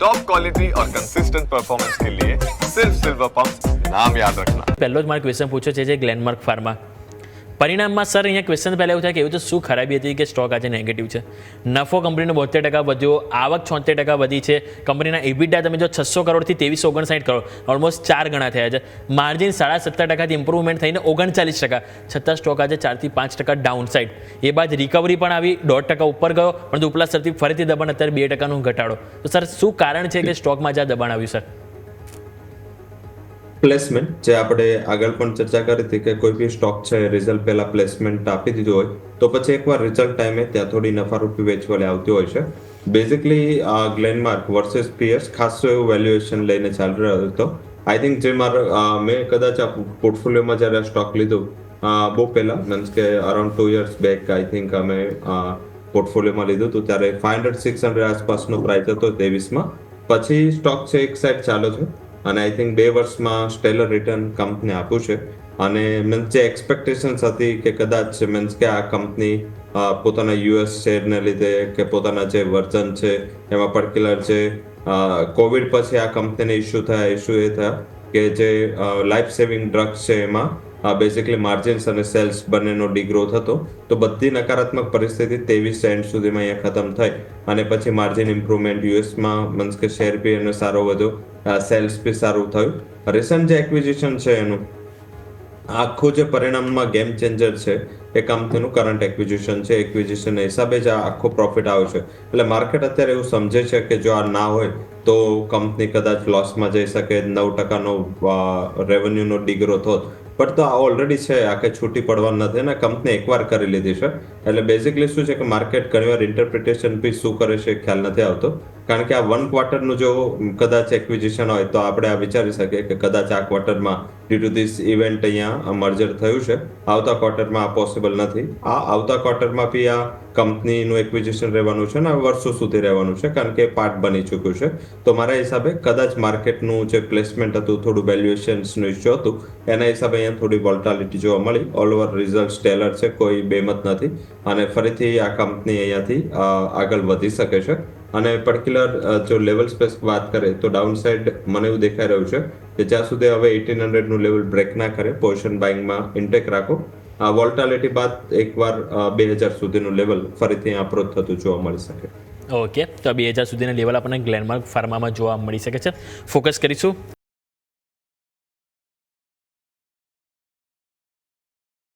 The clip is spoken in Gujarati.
टॉप क्वालिटी और कंसिस्टेंट परफॉर्मेंस के लिए सिर्फ सिल्वर पंप नाम याद रखना પહેલો જ મારે ક્વેશ્ચન પૂછ્યો છે જે ગ્લેનમાર્ક ફાર્મા પરિણામમાં સર અહીંયા ક્વેશ્ચન પહેલાં એવું થાય કે એવું તો શું ખરાબી હતી કે સ્ટોક આજે નેગેટિવ છે? નફો કંપનીનો બોતેર ટકા વધ્યો આવક છોતેર ટકા વધી છે. કંપનીના એબીટા તમે જો છસો કરોડથી ત્રેવીસો ઓગણસાઠ કરોડ ઓલમોસ્ટ ચાર ગણા થયા છે. માર્જિન સાડા સત્તર ટકાથી ઇમ્પ્રુવમેન્ટ થઈને ઓગણચાલીસ ટકા. છતાં સ્ટોક આજે ચારથી પાંચ ટકા ડાઉન સાઇડ એ બાદ રિકવરી પણ આવી દોઢ ટકા ઉપર ગયો પરંતુ ઉપલા સ્તરથી ફરીથી દબાણ અત્યારે બે ટકાનું ઘટાડો. તો સર શું કારણ છે કે સ્ટોકમાં જ આ દબાણ આવ્યું સર? પ્લેસમેન્ટ જે આપણે આગળ પણ ચર્ચા કરી હતી કે કોઈ બી સ્ટોક છે રિઝલ્ટ પહેલા પ્લેસમેન્ટ આપી દીધું હોય, તો પછી એકવાર રિઝલ્ટ ટાઈમે ત્યાં થોડી નફારૂપી વેચવાલી આવતી હોય છે. બેઝિકલી ગ્લેનમાર્ક વર્સેસ પિયર્સ ખાસો એવું વેલ્યુએશન લઈને ચાલી રહ્યો હતો. આઈ થિંક જે મારા મેં કદાચ આ પોર્ટફોલિયોમાં જ્યારે સ્ટોક લીધું બહુ પહેલા મીન્સ કે around two years back I think અમે પોર્ટફોલિયોમાં લીધું હતું, ત્યારે ફાઈવ હંડ્રેડ સિક્સ હંડ્રેડ આસપાસનો પ્રાઇસ હતો ત્રેવીસમાં. પછી સ્ટોક છે, એક સાઈડ ચાલો છે. અને આઈ થિંક બે વર્ષમાં સ્ટેલર રિટર્ન કંપની આપ્યું છે. અને મીન્સ જે એક્સપેક્ટેશન્સ હતી કે કદાચ મીન્સ કે આ કંપની પોતાના યુએસ શેરને લીધે કે પોતાના જે વર્ઝન છે, એમાં પર્ટિક્યુલર જે કોવિડ પછી આ કંપનીને ઇસ્યુ થયા ઇસ્યુ એ થયા કે જે લાઈફ સેવિંગ ડ્રગ્સ છે એમાં બેઝિકલી માર્જિન્સ અને સેલ્સ બંનેનો ડીગ્રોથ હતો. તો બધી નકારાત્મક પરિસ્થિતિ ત્રેવીસ સેન્ટ સુધીમાં અહીંયા ખતમ થઈ અને પછી માર્જિન ઇમ્પ્રુવમેન્ટ યુએસમાં મીન્સ કે શેર બી એનો સારો વધ્યો. સેલ્સ બી સારું થયું. રિસન્ટ જે એક્વિઝિશન છે એનું, આખું જે પરિણામમાં ગેમ ચેન્જર છે, એ કંપનીનું કરંટ એક્વિઝિશન છે. એક્વિઝિશન હિસાબે જ આખો પ્રોફિટ આવ્યો છે. એટલે માર્કેટ અત્યારે એવું સમજે છે કે જો આ ના હોય, તો કંપની કદાચ લોસમાં જઈ શકે, નવ ટકાનો રેવન્યુનો ડિગ્રોથ હોત. પણ તો આ ઓલરેડી છે, આખે છૂટી પડવાનું નથી અને કંપની એકવાર કરી લીધી છે. એટલે બેઝિકલી શું છે કે માર્કેટ ઘણીવાર ઇન્ટરપ્રિટેશન બી શું કરે છે ખ્યાલ નથી આવતો. કારણ કે આ વન ક્વાર્ટરનું જો કદાચ એક્વિઝિશન હોય તો આપણે આ વિચારી શકીએ કે કદાચ આ ક્વાર્ટરમાં ડ્યુ ટુ ધીસ ઇવેન્ટ અહીંયા મર્જર થયું છે. આવતા ક્વાર્ટરમાં આ પોસિબલ નથી. આ આવતા ક્વાર્ટરમાં બી આ કંપનીનું એક્વિઝિશન રહેવાનું છે ને વર્ષો સુધી રહેવાનું છે કારણ કે પાર્ટ બની ચૂક્યું છે. તો મારા હિસાબે કદાચ માર્કેટનું જે પ્લેસમેન્ટ હતું, થોડું વેલ્યુએશન્સનું ઇશ્યુ હતું, એના હિસાબે અહીંયા થોડી વોલ્ટાલિટી જોવા મળી. ઓલ ઓવર રિઝલ્ટ ટેલર છે, કોઈ બેમત નથી. અને ફરીથી આ કંપની અહીંયાથી આગળ વધી શકે છે. અને પર્ટિક્યુલર જો લેવલ સ્પેસ વાત કરે તો ડાઉન સાઈડ મને એવું દેખાઈ રહ્યું છે કે જ્યાં સુધી હવે એટીન હંડ્રેડનું લેવલ બ્રેક ના કરે પોઝિશન બાઇંગમાં ઇન્ટેક રાખો, આ વોલ્ટાલિટી બાદ એકવાર બે હજાર સુધીનું લેવલ ફરીથી અપ્રોચ થતું જોવા મળી શકે. ઓકે તો બે હજાર સુધીના લેવલ આપણને ગ્લેનમાર્ક ફાર્મામાં જોવા મળી શકે છે. ફોકસ કરીશું.